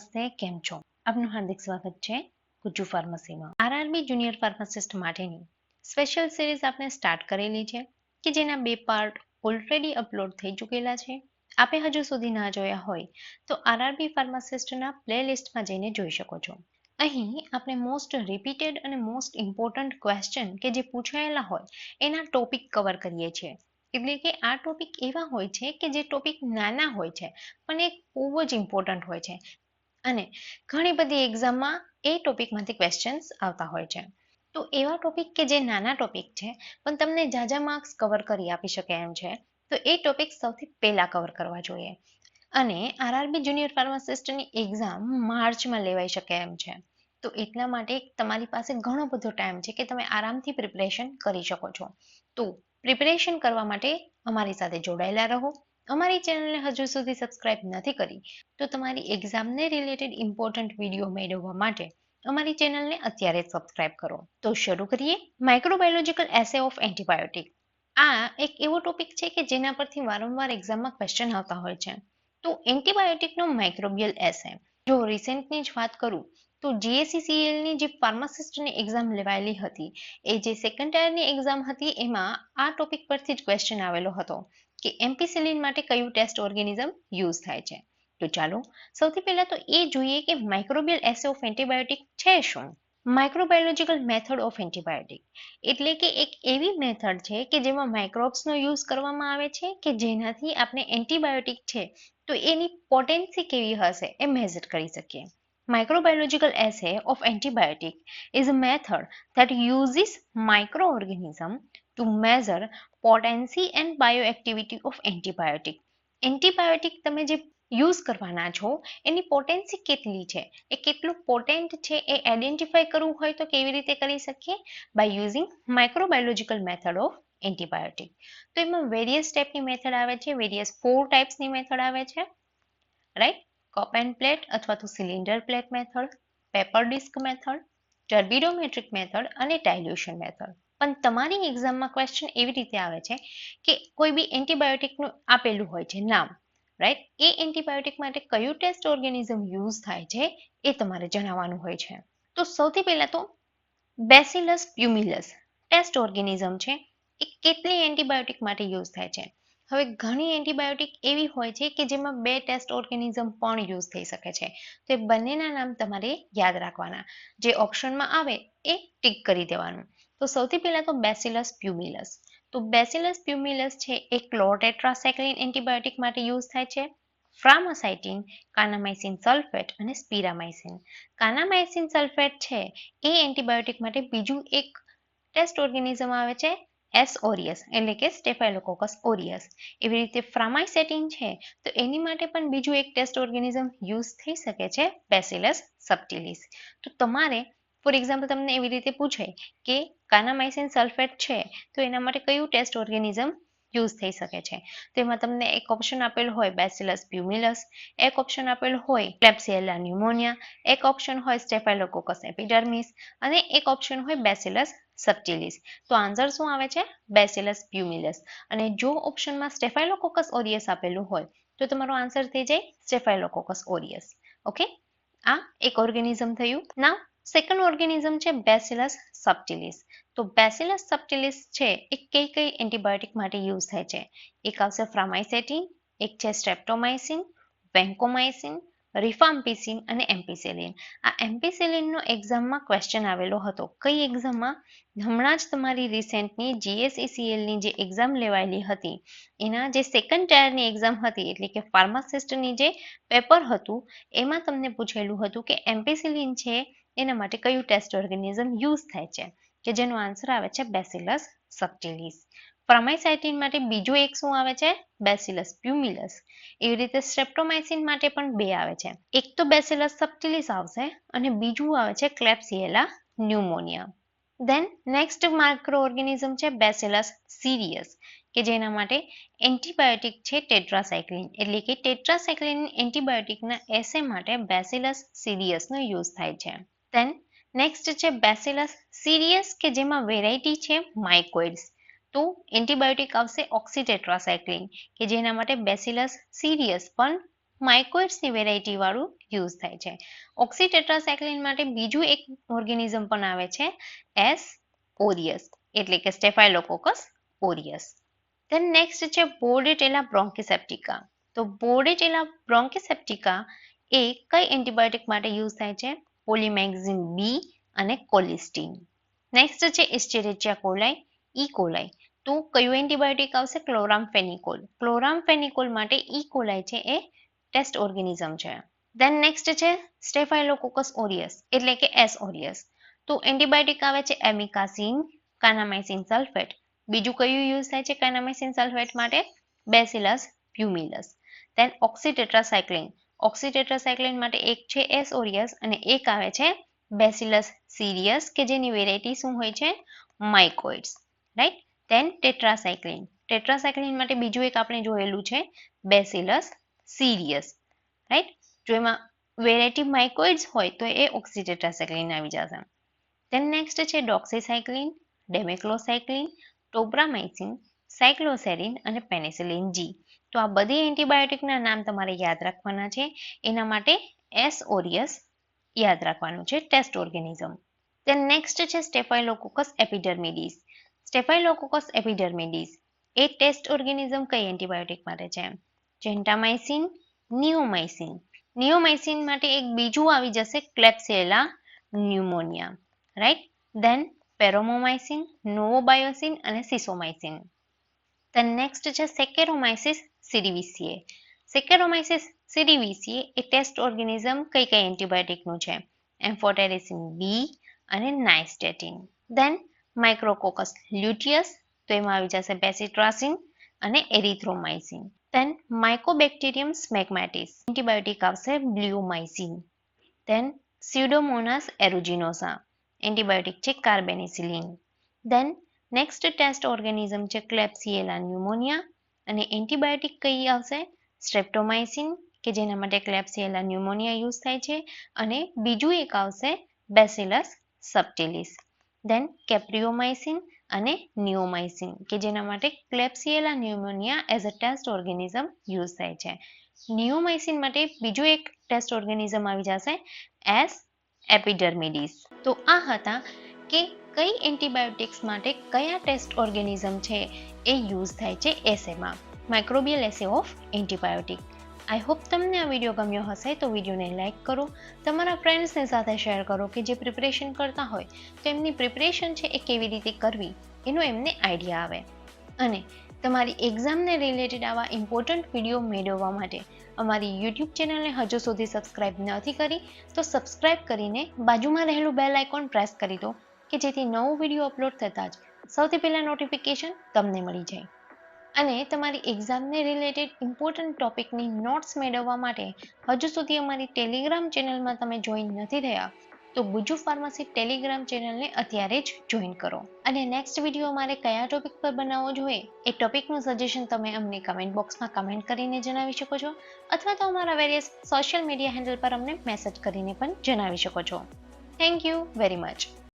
નમસ્તે કેમ છો? આપનું હાર્દિક સ્વાગત છે ગુજુ ફાર્મસીમાં. આરઆરબી જુનિયર ફાર્માસિસ્ટ માટેની સ્પેશિયલ સિરીઝ આપણે સ્ટાર્ટ કરેલી છે, કે જેના બે પાર્ટ ઓલરેડી અપલોડ થઈ ચૂકેલા છે. આપે હજુ સુધી ના જોયા હોય, તો આરઆરબી ફાર્માસિસ્ટના પ્લેલિસ્ટમાં જઈને જોઈ શકો છો. અહીં આપણે મોસ્ટ રિપીટેડ અને મોસ્ટ ઇમ્પોર્ટન્ટ ક્વેશ્ચન કે જે પૂછાયેલા હોય, એના ટોપિક કવર કરીએ છીએ. એટલે કે આ ટોપિક એવા હોય છે કે જે ટોપિક નાના હોય છે, પણ એ ખૂબ જ ઇમ્પોર્ટન્ટ હોય છે. અને ઘણી બધી એક્ઝામમાં એ ટોપિકમાંથી ક્વેશ્ચન્સ આવતા હોય છે. તો એવા ટોપિક કે જે નાના ટોપિક છે, પણ તમને ઝાઝા માર્ક્સ કવર કરી આપી શકે એમ છે, તો એ ટોપિક સૌથી પહેલા કવર કરવા જોઈએ. અને આરઆરબી જુનિયર ફાર્માસિસ્ટની એક્ઝામ માર્ચમાં લેવાઈ શકે એમ છે. તો એટલા માટે તમારી પાસે ઘણો બધો ટાઈમ છે કે તમે આરામથી પ્રિપરેશન કરી શકો છો. તો પ્રિપરેશન કરવા માટે અમારી સાથે જોડાયેલા રહો. અમારી ચેનલને હજુ સુધી સબસ્ક્રાઇબ નથી કરી, તો તમારી એક્ઝામને રિલેટેડ ઇમ્પોર્ટન્ટ વીડિયો મેળવવા માટે અમારી ચેનલને અત્યારે સબસ્ક્રાઇબ કરો. તો શરૂ કરીએ. માઇક્રોબાયોલોજીકલ એસે ઓફ એન્ટીબાયોટિક આ એક એવો ટોપિક છે કે જેના પરથી વારંવાર એક્ઝામમાં ક્વેશ્ચન આવતા હોય છે. તો એન્ટીબાયોટિકનો માઇક્રોબિયલ એસે જો રિસેન્ટની જ વાત કરું, તો જીએસસીસીએલની જે ફાર્માસિસ્ટની એક્ઝામ લેવાયેલી હતી, એ જે સેકન્ડ ટાયરની એક્ઝામ હતી, એમાં આ ટોપિક પરથી જ ક્વેશ્ચન આવેલો હતો. કે એમ્પિસિલિન માટે કયું ટેસ્ટ ઓર્ગેનિઝમ યુઝ થાય છે? તો ચાલો, સૌથી પહેલા તો એ જોઈએ કે માઇક્રોબિયલ એસે એન્ટીબાયોટિક છે શું? માઇક્રોબાયોલોજીકલ મેથડ ઓફ એન્ટીબાયોટિક એટલે કે એક એવી મેથડ છે કે જેમાં માઇક્રોબ્સનો યુઝ કરવામાં આવે છે કે જેનાથી આપણે એન્ટીબાયોટિક છે, તો એની પોટેન્સી કેવી હશે એ મેઝર કરી શકીએ. Microbiological assay of antibiotic is a method that uses micro organism to measure potency and bioactivity of antibiotic. Antibiotic તમે જે યુઝ કરવાના છો, એની પોટેન્સી કેટલી છે? એ કેટલું પોટેન્ટ છે એ આઈડેન્ટિફાય કરવું હોય તો કેવી રીતે કરી શકીએ? By using microbiological method of antibiotic તો એમાં વેરિયસ ટાઈપની મેથડ આવે છે વેરિયસ ફોર ટાઈપ્સની મેથડ આવે છે. રાઈટ કપ એન્ડ પ્લેટ અથવા તો cylinder plate method paper disc method turbidometric method અને ડાયલ્યુશન મેથડ પણ તમારી એક્ઝામમાં ક્વેશ્ચન એવી રીતે આવે છે કે કોઈ બી એન્ટીબાયોટિકનું આપેલું હોય છે નામ રાઈટ એ એન્ટીબાયોટિક માટે કયું ટેસ્ટ ઓર્ગેનિઝમ યુઝ થાય છે એ તમારે જણાવવાનું હોય છે. તો સૌથી પહેલાં તો બેસિલસ પ્યુમિલસ ટેસ્ટ ઓર્ગેનિઝમ છે, એ કેટલી એન્ટીબાયોટિક માટે યુઝ થાય છે? હવે ઘણી એન્ટીબાયોટિક એવી હોય છે કે જેમાં બે ટેસ્ટ ઓર્ગેનિઝમ પણ યુઝ થઈ શકે છે. તો એ બંનેના નામ તમારે યાદ રાખવાના. જે ઓપ્શનમાં આવે એ ટીક કરી દેવાનું. તો સૌથી પહેલા તો બેસિલસ પ્યુમિલસ તો બેસિલસ પ્યુમિલસ છે, એ ક્લોટેટ્રાસાયક્લિન એન્ટીબાયોટિક માટે યુઝ થાય છે. ફ્રામાસાઇટિન કાનામાઇસિન સલ્ફેટ અને સ્પિરામાઇસિન. કાનામાઇસિન સલ્ફેટ છે, એ એન્ટીબાયોટિક માટે બીજું એક ટેસ્ટ ઓર્ગેનિઝમ આવે છે, એસ ઓરિયસ, એટલે કે સ્ટેફાઇલોકોકસ ઓરિયસ. એવી રીતે ફ્રામાઇસેટિન છે, તો એની માટે પણ બીજું એક ટેસ્ટ ઓર્ગેનિઝમ યુઝ થઈ શકે છે, બેસિલસ સબટિલિસ. તો તમારે, ફોર એક્ઝામ્પલ તમને એવી રીતે પૂછાય કે કાનામાઇસિન સલ્ફેટ છે, તો એના માટે કયું ટેસ્ટ ઓર્ગેનિઝમ યુઝ થઈ શકે છે? તો એમાં તમને એક ઓપ્શન આપેલ હોય બેસિલસ પ્યુમિલસ, એક ઓપ્શન આપેલ હોય ક્લેપ્સિએલા ન્યુમોનિયા, એક ઓપ્શન હોય સ્ટેફાઇલોકોકસ એપિડર્મિસ અને એક ઓપ્શન હોય બેસિલસ સબટિલિસ. તો આન્સર શું આવે છે? Bacillus pumilus. અને જો ઓપ્શનમાં સ્ટેફાઇલોકોકસ ઓરિયસ આપેલું હોય, તો તમારો આન્સર થઈ જાય સ્ટેફાઇલોકોકસ ઓરિયસ. ઓકે? આ એક ઓર્ગેનિઝમ થયું. ના સેકન્ડ ઓર્ગેનિઝમ છે બેસિલસ સબટિલિસ તો બેસિલસ સબટિલિસ છે, એ કઈ કઈ એન્ટીબાયોટિક માટે યુઝ થાય છે? એક આવશે ફ્રામાઇસેટિન એક છે સ્ટ્રેપ્ટોમાઇસિન વેન્કોમાઇસિન રિફામ્પિસિન અને એમ્પિસેલિન આ એમ્પિસેલિનનો એક્ઝામમાં ક્વેશ્ચન આવેલો હતો. કઈ એક્ઝામમાં હમણાં જ તમારી રિસેન્ટની જીએસઈસીએલની જે એક્ઝામ લેવાયેલી હતી, એના જે સેકન્ડ ટાયરની એક્ઝામ હતી, એટલે કે ફાર્માસિસ્ટની જે પેપર હતું, એમાં તમને પૂછેલું હતું કે એમ્પિસિલિન છે એના માટે કયું ટેસ્ટ ઓર્ગેનિઝમ યુઝ થાય છે? કે જેનો આન્સર આવે છે બેસિલસ સબટિલિસ પ્રમાઇસાઇટિન માટે બીજું એક શું આવે છે? બેસિલસ પ્યુમિલસ એવી રીતે સ્ટ્રેપ્ટોમાઇસિન માટે પણ બે આવે છે. એક તો બેસિલસ સબટિલિસ આવશે અને બીજું આવે છે Klebsiella pneumoniae then next micro organism છે બેસિલસ સિરિયસ કે જેના માટે એન્ટીબાયોટિક છે ટેટ્રાસાયક્લિન એટલે કે ટેટ્રાસાયક્લિન એન્ટીબાયોટિકના એસે માટે બેસિલસ સિરિયસનો યુઝ થાય છે. દેન નેક્સ્ટ છે બેસિલસ સિરિયસ કે જેમાં વેરાયટી છે માઇકોઇડ્સ તો એન્ટીબાયોટિક આવશે ઓક્સિટેટ્રાસાયક્લિન કે જેના માટે બેસિલસ સિરિયસ પણ માઇકોઇડ્સની વેરાયટી વાળું યુઝ થાય છે. ઓક્સીટેટ્રાસાયક્લિન માટે બીજું એક ઓર્ગેનિઝમ પણ આવે છે એસ ઓરિયસ એટલે કે સ્ટેફાઇલોકોકસ ઓરિયસ દેન નેક્સ્ટ છે બોર્ડેટેલા બ્રોન્કિસેપ્ટિકા તો બોર્ડેટેલા બ્રોન્કિસેપ્ટિકા એ કઈ એન્ટીબાયોટિક માટે યુઝ થાય છે? પોલીમેક્ઝિન બી અને કોલિસ્ટીન. નેક્સ્ટ છે ઇસ્ટેરેચિયા કોલાઈ ઈ કોલાઈ તો કયું એન્ટીબાયોટિક આવશે? ક્લોરામફેનિકોલ ક્લોરામફેનિકોલ માટે ઈ કોલાઈ છે એ ટેસ્ટ ઓર્ગેનિઝમ છે. દેન નેક્સ્ટ છે સ્ટેફાઇલોકોકસ ઓરિયસ એટલે કે એસ ઓરિયસ તો એન્ટીબાયોટિક આવે છે એમિકાસિન કાનામાઇસિન સલ્ફેટ બીજું કયું યુઝ થાય છે કાનામાઇસિન સલ્ફેટ માટે? બેસિલસ પ્યુમિલસ દેન ઓક્સીટેટ્રાસાયક્લિન ઓક્સીટેટ્રાસાયક્લિન માટે એક છે એસ ઓરિયસ અને એક આવે છે બેસિલસ સિરિયસ કે જેની વેરાયટી શું હોય છે? Mycoides. Right then tetracycline. Tetracycline માટે બીજું એક આપણે જોયેલું છે બેસિલસ સિરિયસ. રાઈટ જો એમાં વેરાયટી માઇકોઇડ્સ હોય તો એ ઓક્સિટેટ્રાસાયક્લિન આવી જશે. ધેન નેક્સ્ટ છે ડોક્સિસાયક્લિન, ડેમેક્લોસાયક્લિન, ટોબ્રામાઇસિન, સાયક્લોસેરિન અને પેનિસિલિન જી તો આ બધી એન્ટીબાયોટિકના નામ તમારે યાદ રાખવાના છે. એના માટે એસ ઓરિયસ યાદ રાખવાનું છે ટેસ્ટ ઓર્ગેનિઝમ દેન નેક્સ્ટ છે સ્ટેફાઇલોકોકસ એપિડર્મિડીસ સ્ટેફાઇલોકોકસ એપિડર્મિડીસ એ ટેસ્ટ ઓર્ગેનિઝમ કઈ એન્ટીબાયોટિક માટે છે? જેન્ટામાઇસિન નિયોમાઇસિન નિયોમાઇસિન માટે એક બીજું આવી જશે ક્લેપ્સેલા ન્યુમોનિયા રાઈટ દેન પેરોમોમાઇસિન નોવોબાયોસિન અને સિસોમાઇસિન દેન નેક્સ્ટ છે સેકેરોમાઇસિસ સિરિવિસિએ સેકેરોમાઇસિસ સિરિવિસિએ એ ટેસ્ટ ઓર્ગેનિઝમ કઈ કઈ એન્ટીબાયોટિકનું છે? એમ્ફોટેરિસિન બી અને નાઇસ્ટેટિન દેન માઇક્રોકોકસ લ્યુટિયસ તો એમાં આવી જશે બેસિટ્રાસિન અને એરિથ્રોમાઇસિન ધેન માઇકોબેક્ટેરિયમ સ્મેગમેટિસ એન્ટીબાયોટિક આવશે bleomycin then Pseudomonas aeruginosa antibiotic છે carbenicillin then next test organism છે ક્લેપ્સિએલા ન્યુમોનિયા અને એન્ટીબાયોટિક કઈ આવશે? સ્ટ્રેપ્ટોમાઇસિન કે જેના માટે ક્લેપ્સિયેલા ન્યુમોનિયા યુઝ થાય છે. અને બીજું એક આવશે બેસિલસ સબટિલિસ દેન કેપ્રિયોમાઇસિન અને નિયોમાઇસિન કે જેના માટે Klebsiella pneumoniae as a test organism use થાય છે. નિયોમાઇસિન માટે બીજું એક ટેસ્ટ ઓર્ગેનિઝમ આવી જશે એસ એપિડર્મિડિસ તો આ હતા કે કઈ એન્ટીબાયોટિક્સ માટે કયા ટેસ્ટ ઓર્ગેનિઝમ છે એ યુઝ થાય છે એસેમાં microbial assay of antibiotic I hope તમને આ વીડિયો ગમ્યો હશે તો વિડીયોને લાઇક કરો. તમારા ફ્રેન્ડ્સને સાથે શેર કરો કે જે પ્રિપરેશન કરતા હોય, તો એમની પ્રિપરેશન છે એ કેવી રીતે કરવી, એનો એમને આઈડિયા આવે. અને તમારી એક્ઝામને રિલેટેડ આવા ઇમ્પોર્ટન્ટ વીડિયો મેળવવા માટે અમારી યુટ્યુબ ચેનલને હજુ સુધી સબસ્ક્રાઇબ નથી કરી, તો સબસ્ક્રાઇબ કરીને બાજુમાં રહેલું બેલ આઇકોન પ્રેસ કરી દો. કે જેથી નવો વીડિયો અપલોડ થતાં જ સૌથી પહેલાં નોટિફિકેશન તમને મળી જાય. અને તમારી એક્ઝામને રિલેટેડ ઇમ્પોર્ટન્ટ ટોપિકની નોટ્સ મેળવવા માટે હજુ સુધી અમારી ટેલિગ્રામ ચેનલમાં તમે જોઈન નથી થયા, તો ગુજુ ફાર્મસી ટેલિગ્રામ ચેનલને અત્યારે જ જોઈન કરો. અને નેક્સ્ટ વીડિયો અમારે કયા ટોપિક પર બનાવવો જોઈએ, એ ટોપિકનું સજેશન તમે અમને કમેન્ટ બોક્સમાં કમેન્ટ કરીને જણાવી શકો છો, અથવા તો અમારા વેરિયસ સોશિયલ મીડિયા હેન્ડલ પર અમને મેસેજ કરીને પણ જણાવી શકો છો. Thank you very much